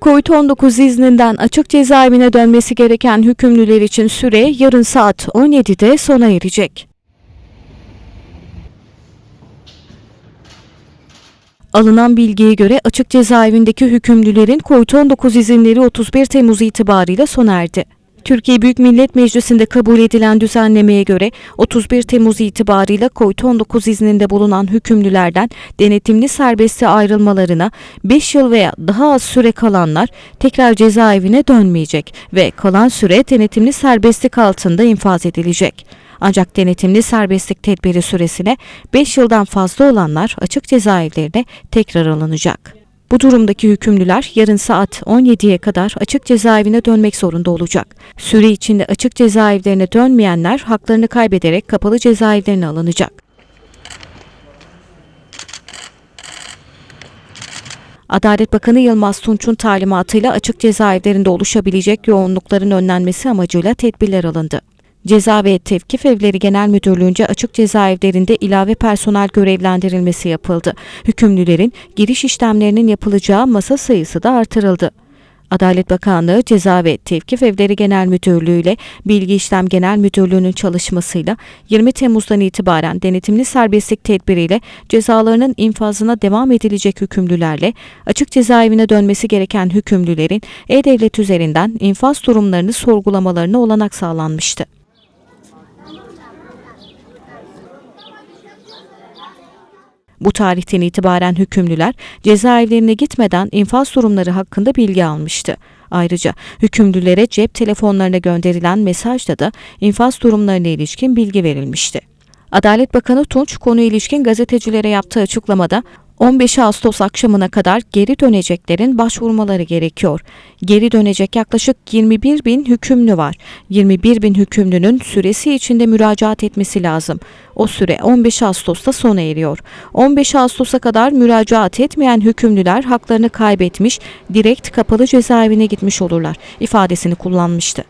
Covid-19 izninden açık cezaevine dönmesi gereken hükümlüler için süre yarın saat 17'de sona erecek. Alınan bilgiye göre açık cezaevindeki hükümlülerin COVID-19 izinleri 31 Temmuz itibariyle sona erdi. Türkiye Büyük Millet Meclisi'nde kabul edilen düzenlemeye göre 31 Temmuz itibariyle COVID-19 izninde bulunan hükümlülerden denetimli serbestliğe ayrılmalarına 5 yıl veya daha az süre kalanlar tekrar cezaevine dönmeyecek ve kalan süre denetimli serbestlik altında infaz edilecek. Ancak denetimli serbestlik tedbiri süresine 5 yıldan fazla olanlar açık cezaevlerine tekrar alınacak. Bu durumdaki hükümlüler yarın saat 17'ye kadar açık cezaevine dönmek zorunda olacak. Süre içinde açık cezaevlerine dönmeyenler haklarını kaybederek kapalı cezaevlerine alınacak. Adalet Bakanı Yılmaz Tunç'un talimatıyla açık cezaevlerinde oluşabilecek yoğunlukların önlenmesi amacıyla tedbirler alındı. Ceza ve Tevkif Evleri Genel Müdürlüğü'nce açık cezaevlerinde ilave personel görevlendirilmesi yapıldı. Hükümlülerin giriş işlemlerinin yapılacağı masa sayısı da artırıldı. Adalet Bakanlığı Ceza ve Tevkif Evleri Genel Müdürlüğü ile Bilgi İşlem Genel Müdürlüğü'nün çalışmasıyla 20 Temmuz'dan itibaren denetimli serbestlik tedbiriyle cezalarının infazına devam edilecek hükümlülerle açık cezaevine dönmesi gereken hükümlülerin E-Devlet üzerinden infaz durumlarını sorgulamalarına olanak sağlanmıştı. Bu tarihten itibaren hükümlüler cezaevlerine gitmeden infaz durumları hakkında bilgi almıştı. Ayrıca hükümlülere cep telefonlarına gönderilen mesajda da infaz durumlarına ilişkin bilgi verilmişti. Adalet Bakanı Tunç konuya ilişkin gazetecilere yaptığı açıklamada 15 Ağustos akşamına kadar geri döneceklerin başvurmaları gerekiyor. Geri dönecek yaklaşık 21 bin hükümlü var. 21 bin hükümlünün süresi içinde müracaat etmesi lazım. O süre 15 Ağustos'ta sona eriyor. 15 Ağustos'a kadar müracaat etmeyen hükümlüler haklarını kaybetmiş, direkt kapalı cezaevine gitmiş olurlar ifadesini kullanmıştı.